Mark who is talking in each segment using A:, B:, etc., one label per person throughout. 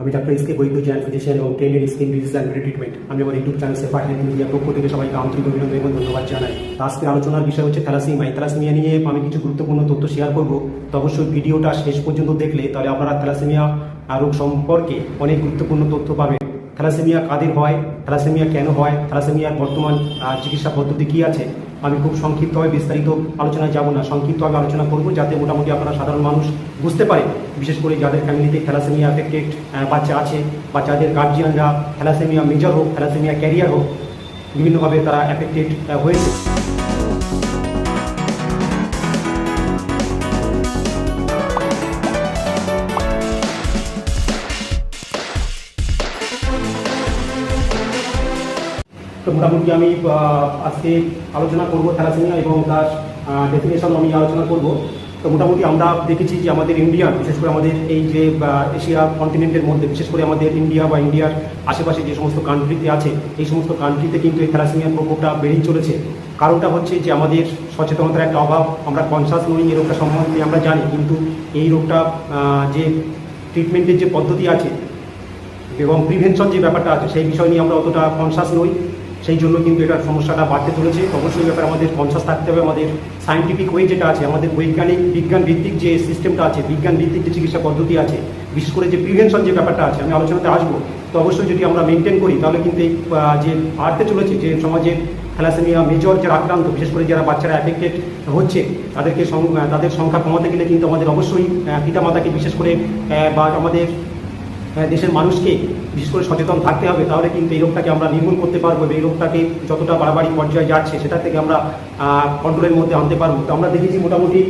A: আমি doctor SK Baidya জ্যান physician এবং ট্রেনের স্কিন ডিজিজ অ্যান্ড ট্রিটমেন্ট আমি আমার YouTube channel Shefa health media পক্ষ থেকে সবাইকে আন্তরিক অভিনন্দন এবং ধন্যবাদ জানাই। আজকে আলোচনার বিষয় হচ্ছে থ্যালাসিমিয়া। থ্যালাসিমিয়া নিয়ে আমি কিছু গুরুত্বপূর্ণ তথ্য শেয়ার করব। তো অবশ্যই ভিডিওটা শেষ পর্যন্ত দেখলে তাহলে আপনারা থ্যালাসিমিয়া রোগ সম্পর্কে অনেক গুরুত্বপূর্ণ তথ্য পাবেন। থ্যালাসেমিয়া কাদের হয়? থ্যালাসেমিয়া কেন হয়? থ্যালাসেমিয়ার বর্তমান চিকিৎসা পদ্ধতি কী আছে? আমি খুব সংক্ষিপ্তভাবে বিস্তারিত আলোচনায় যাব না। সংক্ষিপ্তভাবে আলোচনা করব যাতে মোটামুটি আপনারা সাধারণ মানুষ বুঝতে পারে বিশেষ করে যাদের ফ্যামিলিতে থ্যালাসেমিয়া অ্যাফেক্টেড বাচ্চা আছে বা যাদের গার্জিয়ানরা থ্যালাসেমিয়া মেজর হোক, থ্যালাসেমিয়া ক্যারিয়ার হোক, বিভিন্নভাবে তারা অ্যাফেক্টেড হয়েছে। তো মোটামুটি আমি আজকে আলোচনা করব থ্যালাসেমিয়া এবং তার ডেফিনেশন আমি আলোচনা করব। তো মোটামুটি আমরা দেখেছি যে আমাদের ইন্ডিয়া বিশেষ করে আমাদের এই যে এশিয়া কন্টিনেন্টের মধ্যে, বিশেষ করে আমাদের ইন্ডিয়া বা ইন্ডিয়ার আশেপাশে যে সমস্ত কান্ট্রিতে আছে, এই সমস্ত কান্ট্রিতে কিন্তু এই থ্যালাসেমিয়ার প্রকোপটা বেড়েই চলেছে। কারণটা হচ্ছে যে আমাদের সচেতনতার একটা অভাব, আমরা কনসাস নই, এই রোগটা সম্বন্ধে আমরা জানি, কিন্তু এই রোগটা যে ট্রিটমেন্টের যে পদ্ধতি আছে এবং প্রিভেনশন যে ব্যাপারটা আছে, সেই বিষয় নিয়ে আমরা অতটা কনসাস নই। সেই জন্য কিন্তু এটার সমস্যাটা বাড়তে চলেছে। অবশ্যই ব্যাপারে আমাদের কনসাস থাকতে হবে। আমাদের সায়েন্টিফিক ওয়ে যেটা আছে, আমাদের বৈজ্ঞানিক, বিজ্ঞান ভিত্তিক যে সিস্টেমটা আছে, বিজ্ঞান ভিত্তিক যে চিকিৎসা পদ্ধতি আছে, বিশেষ করে যে প্রিভেনশন যে ব্যাপারটা আছে, আমি আলোচনাতে আসব। তো অবশ্যই যদি আমরা মেনটেন করি, তাহলে কিন্তু এই যে বাড়তে চলেছে, যে সমাজে থ্যালাসেমিয়া মেজর যারা আক্রান্ত, বিশেষ করে যারা বাচ্চারা অ্যাফেক্টেড হচ্ছে, তাদেরকে তাদের সংখ্যা কমাতে গেলে কিন্তু আমাদের অবশ্যই পিতামাতাকে বিশেষ করে বা আমাদের দেশের মানুষকে বিশেষ করে সচেতন থাকতে হবে, তাহলে কিন্তু এই রোগটাকে আমরা নির্মূল করতে পারব এই রোগটাকে যতটা বাড়াবাড়ি পর্যায়ে যাচ্ছে সেটা থেকে আমরা কন্ট্রোলের মধ্যে আনতে পারব। তো আমরা দেখেছি মোটামুটি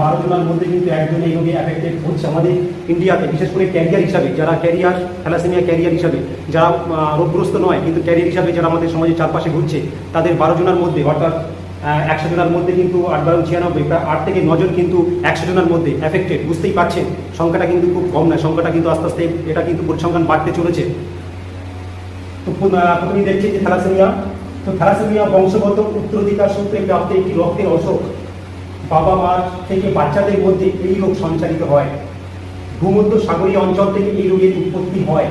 A: বারো জনের মধ্যে কিন্তু একজন এই রোগে অ্যাফেক্টেড হচ্ছে আমাদের ইন্ডিয়াতে বিশেষ করে ক্যারিয়ার হিসাবে, যারা ক্যারিয়ার থ্যালাসেমিয়া ক্যারিয়ার হিসাবে, যারা রোগগ্রস্ত নয়, কিন্তু ক্যারিয়ার হিসাবে যারা আমাদের সমাজের চারপাশে ঘুরছে, তাদের বারো জনের মধ্যে, অর্থাৎ একশো জনের মধ্যে কিন্তু আট বারো ছিয়ানব্বই, প্রায় আট থেকে নজন কিন্তু একশো জনের মধ্যে অ্যাফেক্টেড বুঝতেই পারছেন। সংখ্যাটা কিন্তু খুব কম নয়, সংখ্যাটা কিন্তু আস্তে আস্তে, এটা কিন্তু পরিসংখ্যান বাড়তে চলেছে। তো প্রথমেই দেখছি যে থ্যালাসেমিয়া, তো থ্যালাসেমিয়া বংশগত উত্তরাধিকার সূত্রে প্রাপ্ত একটি রক্তের অসুখ। বাবা মার থেকে বাচ্চাদের মধ্যে এই রোগ সঞ্চালিত হয়। ভূমধ্য সাগরীয় অঞ্চল থেকে এই রোগের উৎপত্তি হয়।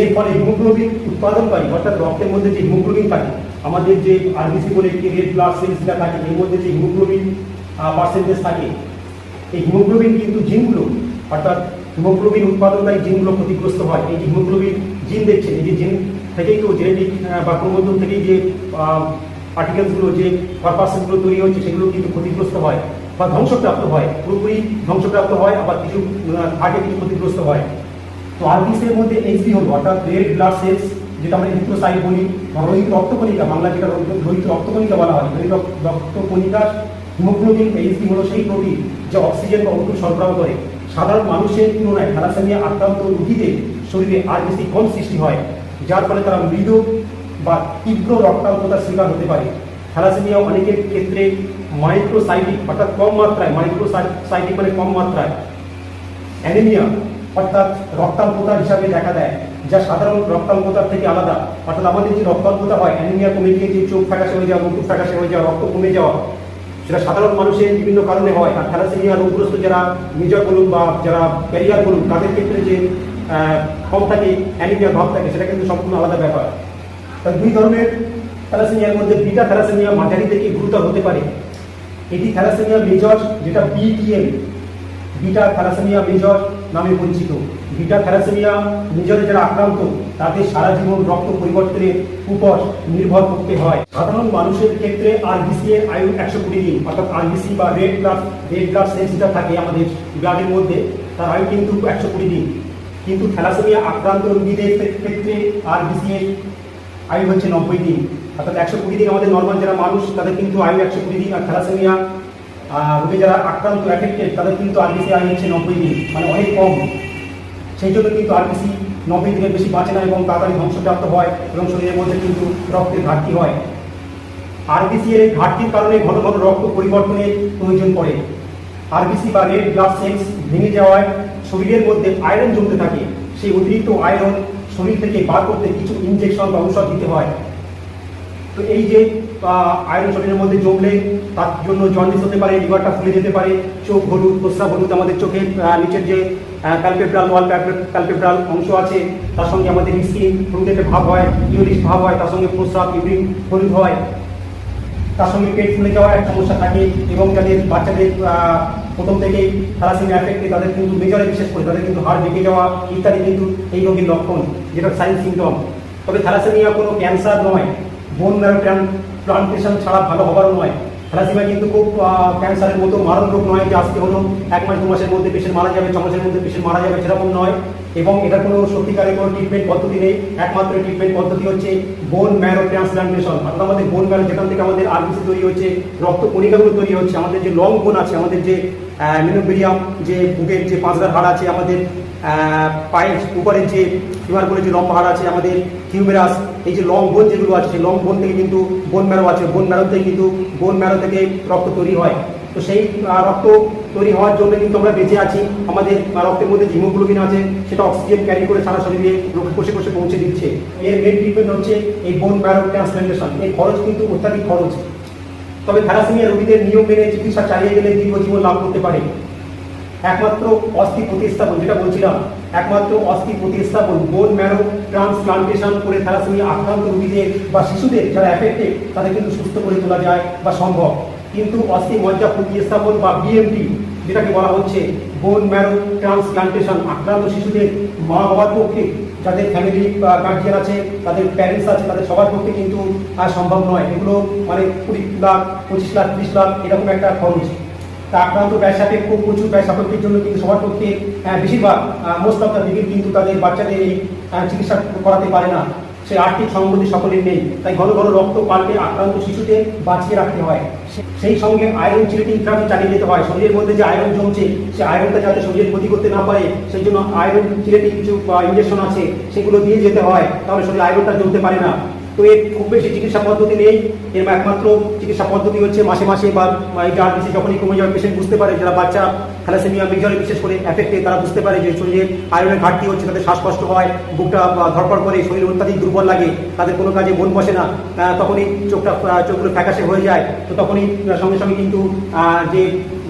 A: এর ফলে হিমোগ্লোবিন উৎপাদনকারী, অর্থাৎ রক্তের মধ্যে যে হিমোগ্লোবিন থাকে আমাদের যে আরবিসি বলে একটি রেড ব্লাড সেলসটা থাকে, এর মধ্যে যে হিমোগ্লোবিন পার্সেন্টেজ থাকে, এই হিমোগ্লোবিন কিন্তু জিনগুলো, অর্থাৎ হিমোগ্লোবিন উৎপাদনকারী জিনগুলো ক্ষতিগ্রস্ত হয়। এই যে হিমোগ্লোবিন জিন দেখছেন, এই যে জিন থেকেই তো জেনেটিক বা ক্রোমোজোম থেকেই যে পার্টিকেলসগুলো যে পার্পাসগুলো তৈরি হচ্ছে, সেগুলো কিন্তু ক্ষতিগ্রস্ত হয় বা ধ্বংসপ্রাপ্ত হয়। পুরোপুরি ধ্বংসপ্রাপ্ত হয়, আবার কিছু থাকে কিছু ক্ষতিগ্রস্ত হয়। তো আরবিসের মধ্যে এইচবি হলো, অর্থাৎ রেড ব্লাড সেলস যেটা আমরা ইন্ট্রোসাইড বলি, বা রোহিত রক্তকণিকা, বাংলা যেটা রোহিত- রক্তকণিকা বলা হয়, রোহিত রক- রক্তকণিকার হিমোগ্লোবিন এইচবি হলো সেই প্রোটিন যা অক্সিজেন বা অণু সরবরাহ করে। সাধারণ মানুষের তুলনায় থ্যালাসেমিয়া আক্রান্ত রোগীদের শরীরে আরবিসি কম সৃষ্টি হয়, যার ফলে তারা মৃদু বা তীব্র রক্তাল্পতার শিকার হতে পারে। থ্যালাসেমিয়া অনেকের ক্ষেত্রে মাইক্রোসাইটিক, অর্থাৎ কম মাত্রায়, মাইক্রোসাইটিক মানে কম মাত্রায়। অ্যানিমিয়া অর্থাৎ রক্তাল্পতা হিসাবে দেখা দেয়, যা সাধারণ রক্তাল্পতার থেকে আলাদা। অর্থাৎ আমাদের যে রক্তাল্পতা হয় অ্যানিমিয়া কমে গিয়ে যে চোখ ফ্যাকাশে হয়ে যাওয়া, মুখ ফ্যাকাশে হয়ে যাওয়া, রক্ত কমে যাওয়া, সেটা সাধারণ মানুষের বিভিন্ন কারণে হয়। আর থ্যালাসেমিয়া রোগগ্রস্ত যারা মেজর বলুন বা যারা ক্যারিয়ার বলুন, তাদের ক্ষেত্রে যে কম থাকে অ্যানিমিয়া ভাব থাকে, সেটা কিন্তু সম্পূর্ণ আলাদা ব্যাপার। তাই দুই ধরনের থ্যালাসেমিয়ার মধ্যে বিটা থ্যালাসেমিয়া মাঝারি থেকে গুরুতর হতে পারে। এটি থ্যালাসেমিয়া মেজর যেটা বিটিএম বিটা থ্যালাসেমিয়া মেজর নামে পরিচিত। বিটা থ্যালাসেমিয়া মেজরে যারা আক্রান্ত, তাদের সারা জীবন রক্ত পরিবর্তনের উপর নির্ভর করতে হয়। সাধারণ মানুষের ক্ষেত্রে আরবিসি এর আয়ু একশো কুড়ি দিন, অর্থাৎ আরবিসি বা red blood red blood cells যেটা থাকে আমাদের ব্লাডের মধ্যে, তার আয়ু কিন্তু একশো কুড়ি দিন। কিন্তু থ্যালাসেমিয়া আক্রান্ত রোগীদের ক্ষেত্রে আরবিসি এর আয়ু হচ্ছে নব্বই দিন, অর্থাৎ একশো কুড়ি দিন আমাদের নর্মাল যারা মানুষ, তাদের কিন্তু আয়ু একশো কুড়ি দিন, আর থ্যালাসেমিয়া রোগে যারা আক্রান্ত অ্যাফেক্টেড তাদের কিন্তু আরবিসি আয়ু হচ্ছে নব্বই দিন মানে অনেক কম। সেই জন্য কিন্তু আরবিসি নব্বই দিনের বেশি বাঁচে না এবং তাড়াতাড়ি ধ্বংসপ্রাপ্ত হয় এবং শরীরের মধ্যে কিন্তু রক্তের ঘাটতি হয়। আরবিসি এর ঘাটতির কারণে ঘন ঘন রক্ত পরিবর্তনের প্রয়োজন পড়ে। আরবিসি বা রেড ব্লাড সেলস ভেঙে যাওয়ায় শরীরের মধ্যে আয়রন জমতে থাকে। সেই অতিরিক্ত আয়রন শরীর থেকে বার করতে কিছু ইনজেকশন বা ঔষধ দিতে হয়। তো এই যে আয়রন শরীরের মধ্যে জমলে, তার জন্য জন্ডিস হতে পারে, লিভারটা ফুলে যেতে পারে, চোখ হলুদ, প্রস্রাব হলুদ আমাদের চোখের নিচের যে ক্যালপেব্রাল, ওয়াল ক্যালপেব্রাল অংশ আছে, তার সঙ্গে আমাদের স্কিন হলুদেটে ভাব হয় ইউরিশ ভাব হয়, তার সঙ্গে প্রস্রাব, ইউরিন হলুদ হয়। তার সঙ্গে পেট ফুলে যাওয়ার একটা সমস্যা থাকে এবং যাদের বাচ্চাদের প্রথম থেকেই থ্যালাসেমিয়া এফেক্টে তাদের কিন্তু মেজরে বিশেষ করে, তাদের কিন্তু হাড় ভেঙে যাওয়া ইত্যাদি কিন্তু এই রোগের লক্ষণ, যেটা সাইন সিমটম তবে থ্যালাসেমিয়া কোনো ক্যান্সার নয় বোন ম্যারো প্লান্টেশন ছাড়া ভালো হবার নয়। থ্যালাসিমিয়া কিন্তু খুব ক্যান্সারের মতো মারণ রোগ নয় যে আজকে হলো এক মাস, দু মাসের মধ্যে পেশেন্ট মারা যাবে, ছ মাসের মধ্যে পেশেন্ট মারা যাবে, সেরকম নয়। এবং এটা কোনো সত্যিকারের কোনো ট্রিটমেন্ট পদ্ধতি নেই। একমাত্র ট্রিটমেন্ট পদ্ধতি হচ্ছে বোন ম্যারো ট্রান্সপ্লান্টেশন অর্থাৎ আমাদের বোন ম্যারো যেখান থেকে আমাদের আরবিসি তৈরি হচ্ছে, রক্ত কণিকাগুলো তৈরি হচ্ছে, আমাদের যে লং বোন আছে, আমাদের যে মিনোবেরিয়াম যে বুকের যে পাঁচদার হাড় আছে, আমাদের পায়ের উপরের যে ফিমার বলে যে লম্বা হাড় আছে, আমাদের হিউমেরাস এই যে লং বোন যেগুলো আছে, সেই লং বোন থেকে কিন্তু বোন ম্যারো আছে। বোন ম্যারো থেকে কিন্তু বোন ম্যারো থেকে রক্ত তৈরি হয়। তো সেই রক্ত তৈরি হওয়ার জন্য কিন্তু আমরা বেঁচে আছি। আমাদের রক্তের মধ্যে হিমোগ্লোবিন আছে, সেটা অক্সিজেন ক্যারি করে সারা শরীরে রোগ কোষে কোষে পৌঁছে দিচ্ছে। এর মেন ট্রিটমেন্ট হচ্ছে এই বোন ম্যারো ট্রান্সপ্লান্টেশন এর খরচ কিন্তু অত্যাধিক খরচ। তবে থ্যালাসেমিয়া রোগীদের নিয়ম মেনে চিকিৎসা চালিয়ে গেলে দীর্ঘজীবন লাভ করতে পারে। একমাত্র অস্থি প্রতিস্থাপন, যেটা বলছিলাম, একমাত্র অস্থি প্রতিস্থাপন বোন ম্যারো ট্রান্সপ্লান্টেশন করে থ্যালাসেমিয়া আক্রান্ত রোগীদের বা শিশুদের যারা এফেক্টেড তাদের কিন্তু সুস্থ করে তোলা যায় বা সম্ভব। কিন্তু অস্থি মজ্জা প্রতিস্থাপন বা বিএমটি যেটাকে বলা হচ্ছে বোন ম্যারো ট্রান্সপ্লান্টেশন আক্রান্ত শিশুদের মা বাবার পক্ষে, যাদের ফ্যামিলি গার্জিয়ান আছে, তাদের প্যারেন্টস আছে, তাদের সবার পক্ষে কিন্তু আর সম্ভব নয়। এগুলো মানে কুড়ি লাখ, পঁচিশ লাখ, ত্রিশ লাখ, এরকম একটা খরচ। তা আক্রান্ত ব্যবসাকে খুব প্রচুর ব্যবসা সাপেক্ষের জন্য কিন্তু সবার পক্ষে বেশিরভাগ মোস্ট অফ দ্য কিন্তু তাদের বাচ্চাদের এই চিকিৎসা করাতে পারে না। সেই আর্থিক সম্পত্তি সকলের নেই। তাই ঘন ঘন রক্ত পাল্টে আক্রান্ত শিশুদের বাঁচিয়ে রাখতে হয়। সেই সঙ্গে আয়রন চিলেটিং থেরাপি চালিয়ে যেতে হয়। শরীরের মধ্যে যে আয়রন জমছে সেই আয়রনটা যাতে শরীরের ক্ষতি করতে না পারে, সেই জন্য আয়রন চিলেটিং কিছু ইঞ্জেকশন আছে, সেগুলো দিয়ে যেতে হয়। তাহলে শরীরে আয়রনটা জমতে পারে না। তো এর খুব বেশি চিকিৎসা পদ্ধতি নেই। এর একমাত্র চিকিৎসা পদ্ধতি হচ্ছে মাসে মাসে বা যার বেশি যখনই কমে যাবে পেশেন্ট বুঝতে পারে, যারা বাচ্চা থ্যালাসেমিয়া মেজরে বিশেষ করে এফেক্টে তারা বুঝতে পারে যে শরীরে আয়রনের ঘাটতি হচ্ছে, তাদের শ্বাসকষ্ট হয়, বুকটা ধরপড় করে, শরীর অত্যাধিক দুর্বল লাগে, তাদের কোনো কাজে মন বসে না তখনই চোখটা চোখগুলো ফ্যাকাশে হয়ে যায়। তো তখনই সঙ্গে সঙ্গে কিন্তু যে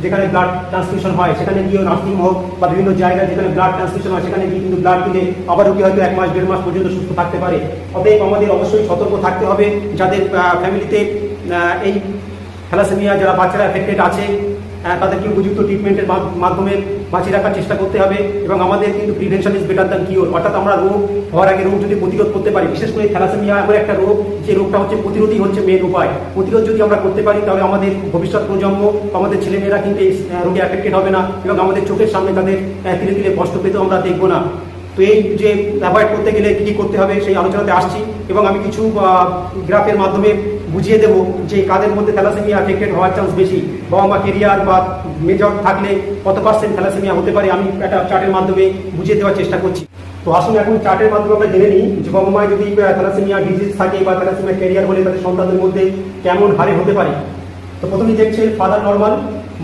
A: যেখানে ব্লাড ট্রান্সমিশন হয়, সেখানে গিয়ে নার্সিং হোক বা বিভিন্ন জায়গায় যেখানে ব্লাড ট্রান্সমিশন হয়, সেখানে গিয়ে কিন্তু ব্লাড দিলে আবার রোগী হয়তো এক মাস, দেড় মাস পর্যন্ত সুস্থ থাকতে পারে। অতএব আমাদের অবশ্যই সতর্ক থাকতে হবে, যাদের ফ্যামিলিতে এই থ্যালাসেমিয়া, যারা বাচ্চারা এফেক্টেড আছে তাদেরকে উপযুক্ত ট্রিটমেন্টের মাধ্যমে বাঁচিয়ে রাখার চেষ্টা করতে হবে এবং আমাদের কিন্তু prevention is better than cure অর্থাৎ আমরা রোগ হওয়ার আগে রোগ যদি প্রতিরোধ করতে পারি, বিশেষ করে থ্যালাসেমিয়া এমন একটা রোগ, যে রোগটা হচ্ছে প্রতিরোধই হচ্ছে মেন উপায়। প্রতিরোধ যদি আমরা করতে পারি, তাহলে আমাদের ভবিষ্যৎ প্রজন্ম, আমাদের ছেলেমেয়েরা কিন্তু এই রোগে এফেক্টেড হবে না এবং আমাদের চোখের সামনে তাদের ধীরে ধীরে কষ্ট পেতেও আমরা দেখব না। তো এই যে অ্যাভয়েড করতে গেলে কী করতে হবে, সেই আলোচনাতে আসছি এবং আমি কিছু গ্রাফের মাধ্যমে বুঝিয়ে দেবো যে কাদের মধ্যে থ্যালাসেমিয়া এফেক্টেড হওয়ার চান্স বেশি। বাবা মা কেরিয়ার বা মেজর থাকলে কত পার্সেন্ট থ্যালাসেমিয়া হতে পারে আমি একটা চার্টের মাধ্যমে বুঝিয়ে দেওয়ার চেষ্টা করছি। তো আসুন এখন চার্টের মাধ্যমে আমরা জেনে নিই যে বাবা মায়ের যদি থ্যালাসেমিয়া ডিজিজ থাকে বা থ্যালাসেমিয়া ক্যারিয়ার হলে তাদের সন্তানদের মধ্যে কেমন হারে হতে পারে? তো প্রথমেই দেখছে father normal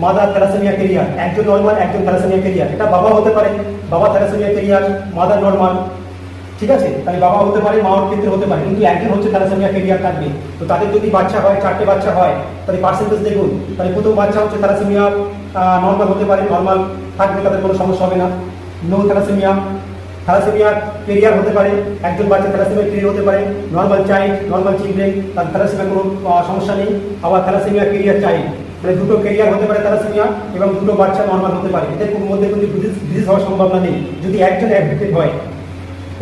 A: mother thalassaemia carrier একজন নর্মাল একজন থ্যালাসেমিয়া কেরিয়ার এটা বাবা হতে পারে। বাবা থ্যালাসেমিয়া কেরিয়ার মাদার নর্মাল ঠিক আছে? তাহলে বাবা হতে পারে মাওয়ার ক্ষেত্রে হতে পারে, কিন্তু একজন হচ্ছে থ্যালাসেমিয়া ক্যারিয়ার থাকবে। তো তাদের যদি বাচ্চা হয়, চারটে বাচ্চা হয়, তাহলে পার্সেন্টেজ দেখুন। তাহলে প্রথম বাচ্চা হচ্ছে থ্যালাসেমিয়া নর্মাল হতে পারে নর্মাল থাকবে, তাদের কোনো সমস্যা হবে না। নো থ্যালাসেমিয়া থ্যালাসেমিয়া কেরিয়ার হতে পারে, একজন বাচ্চা থ্যালাসেমিয়া কেরিয়ার হতে পারে নর্মাল চাইল্ড নর্মাল চিলড্রেন তার থ্যালাসেমিয়া কোনো সমস্যা নেই। আবার থ্যালাসেমিয়া কেরিয়ার চাইল্ড মানে দুটো কেরিয়ার হতে পারে থ্যালাসেমিয়া এবং দুটো বাচ্চা নর্মাল হতে পারে। এদের মধ্যে কিন্তু ডিজিজ হওয়ার সম্ভাবনা নেই। যদি একজন অ্যাফেক্টেড হয়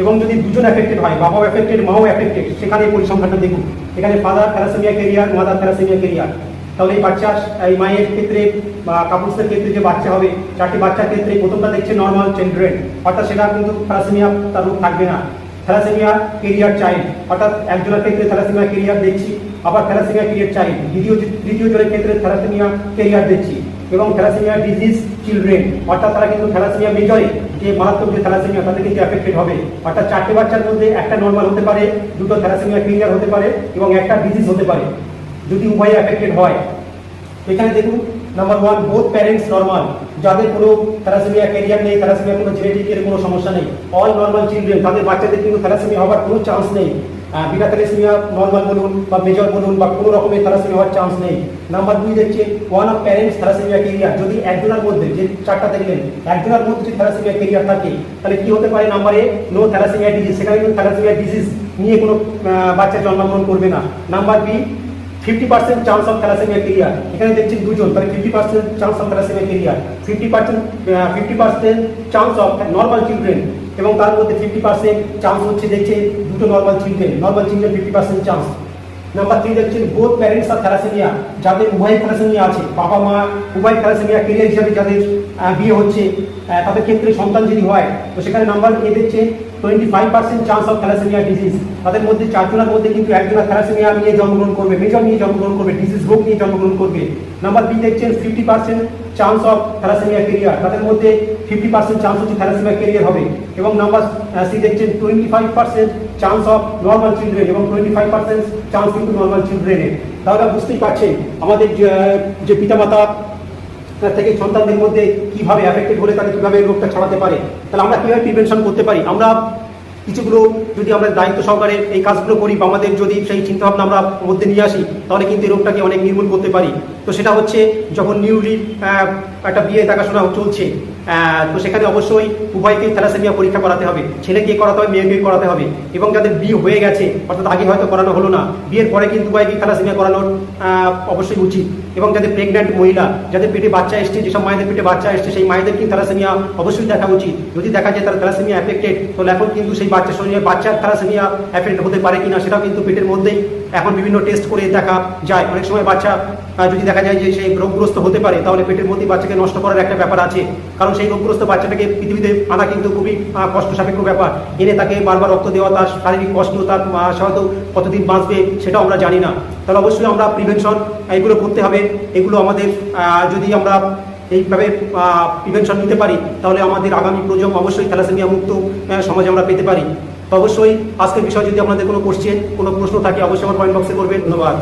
A: এবং যদি দুজন এফেক্টেড হয়, বাবাও এফেক্টেড মাও এফেক্টেড সেখানে এই পরিসংখ্যানটা দেখুন। এখানে father thalassaemia carrier mother thalassaemia carrier তাহলে এই বাচ্চা, এই মায়ের ক্ষেত্রে বা কাপুরসের ক্ষেত্রে যে বাচ্চা হবে, চারটি বাচ্চার ক্ষেত্রে প্রথমটা দেখছে নর্মাল চিলড্রেন অর্থাৎ সেটা কিন্তু থ্যালাসেমিয়া তার রূপ থাকবে না। থ্যালাসেমিয়া কেরিয়ার চাইল্ড অর্থাৎ একজনের ক্ষেত্রে থ্যালাসেমিয়া কেরিয়ার দেখছি, আবার থ্যালাসেমিয়া কেরিয়ার চাইল্ড দ্বিতীয় তৃতীয় জনের ক্ষেত্রে থ্যালাসেমিয়া কেরিয়ার দেখছি। এবং থ্যালাসেমিয়া ডিজিজ চিলড্রেন অর্থাৎ তারা কিন্তু থ্যালাসেমিয়া মেজরে যে মারাত্মক যে থ্যালাসেমিয়া, তাদের কিন্তু এফেক্টেড হবে। অর্থাৎ চারটে বাচ্চার মধ্যে একটা নর্মাল হতে পারে, দুটো থ্যালাসেমিয়া ক্লিয়ার হতে পারে এবং একটা ডিজিজ হতে পারে, যদি উভয়ে এফেক্টেড হয়। এখানে দেখুন number one both parents normal যাদের কোনো থ্যালাসেমিয়া ক্যারিয়ার নেই, থ্যালাসেমিয়া কোনো জেনেটিকের কোনো সমস্যা নেই অল নর্মাল চিলড্রেন তাদের বাচ্চাদের কিন্তু থ্যালাসেমিয়া হওয়ার কোনো চান্স নেই। বিটা থ্যালাসেমিয়া নর্মাল বলুন বা মেজর বলুন বা কোনো রকমের থ্যালাসেমিয়া হওয়ার চান্স নেই। নাম্বার দুই দেখছে one of parents thalassaemia carrier যদি একজনের মধ্যে, যে চারটা দেখলেন, একজনের মধ্যে যদি থ্যালাসেমিয়া কেরিয়ার থাকে, তাহলে কি হতে পারে number A? No thalassaemia disease সেখানে কিন্তু থ্যালাসেমিয়া ডিজিজ নিয়ে কোনো বাচ্চা জন্মগ্রহণ করবে না। Number B fifty percent chance of thalassaemia carrier এখানে দেখছেন দুজন, তাহলে fifty percent chance of thalassaemia carrier fifty percent fifty percent chance of normal children. এবং তার মধ্যে ফিফটি পার্সেন্ট চান্স হচ্ছে দেখছে দুটো normal children. Normal children, fifty percent chance. Number three দেখছেন বোথ প্যারেন্টস আর থ্যালাসেমিয়া যাদের উভয় থ্যালাসেমিয়া আছে, বাবা মা উভয় থ্যালাসেমিয়া কেরিয়ার হিসাবে যাদের বিয়ে হচ্ছে তাদের ক্ষেত্রে সন্তান যদি হয়, তো সেখানে নাম্বার এ দেখছে twenty five percent chance of thalassaemia disease তাদের মধ্যে চারজনের মধ্যে কিন্তু একজনের থ্যালাসেমিয়া নিয়ে জন্মগ্রহণ করবে মেজর নিয়ে জন্মগ্রহণ করবে ডিজিজ রোগ নিয়ে জন্মগ্রহণ করবে। নাম্বার বি দেখছেন fifty percent chance of thalassaemia carrier তাদের মধ্যে ফিফটি পার্সেন্ট চান্স হচ্ছে থ্যালাসেমিয়া কেরিয়ার হবে। এবং নাম্বার সি দেখছেন twenty five percent chance of normal children এবং টোয়েন্টি ফাইভ পার্সেন্ট চান্স কিন্তু নর্মাল চিলড্রেনের তাহলে বুঝতেই পারছেন আমাদের যে- পিতামাতা থেকে সন্তানদের মধ্যে কীভাবে অ্যাফেক্টেড হলে তাদের কীভাবে রোগটা ছড়াতে পারে, তাহলে আমরা কীভাবে প্রিভেনশন করতে পারি? আমরা কিছুগুলো যদি আমরা দায়িত্ব সহকারে এই কাজগুলো করি বা আমাদের যদি সেই চিন্তাভাবনা আমরা মধ্যে নিয়ে আসি, তাহলে কিন্তু এই রোগটাকে অনেক নির্মূল করতে পারি। তো সেটা হচ্ছে যখন নিউলি একটা বিয়ে দেখাশোনা চলছে তো সেখানে অবশ্যই উভয়কেই থ্যালাসেমিয়া পরীক্ষা করাতে হবে। ছেলেকে করাতে হবে মেয়েকে করাতে হবে। এবং যাদের বিয়ে হয়ে গেছে, অর্থাৎ আগে হয়তো করানো হলো না, বিয়ের পরে কিন্তু উভয়কে থ্যালাসেমিয়া করানোর অবশ্যই উচিত। এবং যাদের প্রেগন্যান্ট মহিলা, যাদের পেটে বাচ্চা এসছে, যেসব মায়েদের পেটে বাচ্চা এসছে, সেই মায়েদের কিন্তু থ্যালাসেমিয়া অবশ্যই দেখা উচিত। যদি দেখা যায় তারা থ্যালাসেমিয়া অ্যাফেক্টেড তাহলে এখন কিন্তু সেই বাচ্চা শরীরে বাচ্চার থ্যালাসেমিয়া অ্যাফেক্ট হতে পারে কিনা, সেটাও কিন্তু পেটের মধ্যেই এখন বিভিন্ন টেস্ট করে দেখা যায়। অনেক সময় বাচ্চা যদি দেখা যায় যে সেই রোগগ্রস্ত হতে পারে, তাহলে পেটের মধ্যেই বাচ্চাকে নষ্ট করার একটা ব্যাপার আছে। কারণ সেই রোগগ্রস্ত বাচ্চাটাকে পৃথিবীতে আনা কিন্তু খুবই কষ্ট সাপেক্ষ ব্যাপার। এনে তাকে বারবার রক্ত দেওয়া, তার শারীরিক কষ্ট তার হয়তো কতদিন বাঁচবে সেটাও আমরা জানি না। তাহলে অবশ্যই আমরা প্রিভেনশন এগুলো করতে হবে। এগুলো আমাদের যদি আমরা এইভাবে প্রিভেনশন নিতে পারি, তাহলে আমাদের আগামী প্রজন্ম অবশ্যই থ্যালাসেমিয়া মুক্ত সমাজ আমরা পেতে পারি। অবশ্যই আজকের বিষয়ে যদি আপনাদের কোনো কোশ্চেন কোনো প্রশ্ন থাকে, অবশ্যই আমার কমেন্ট বক্সে করবেন। ধন্যবাদ।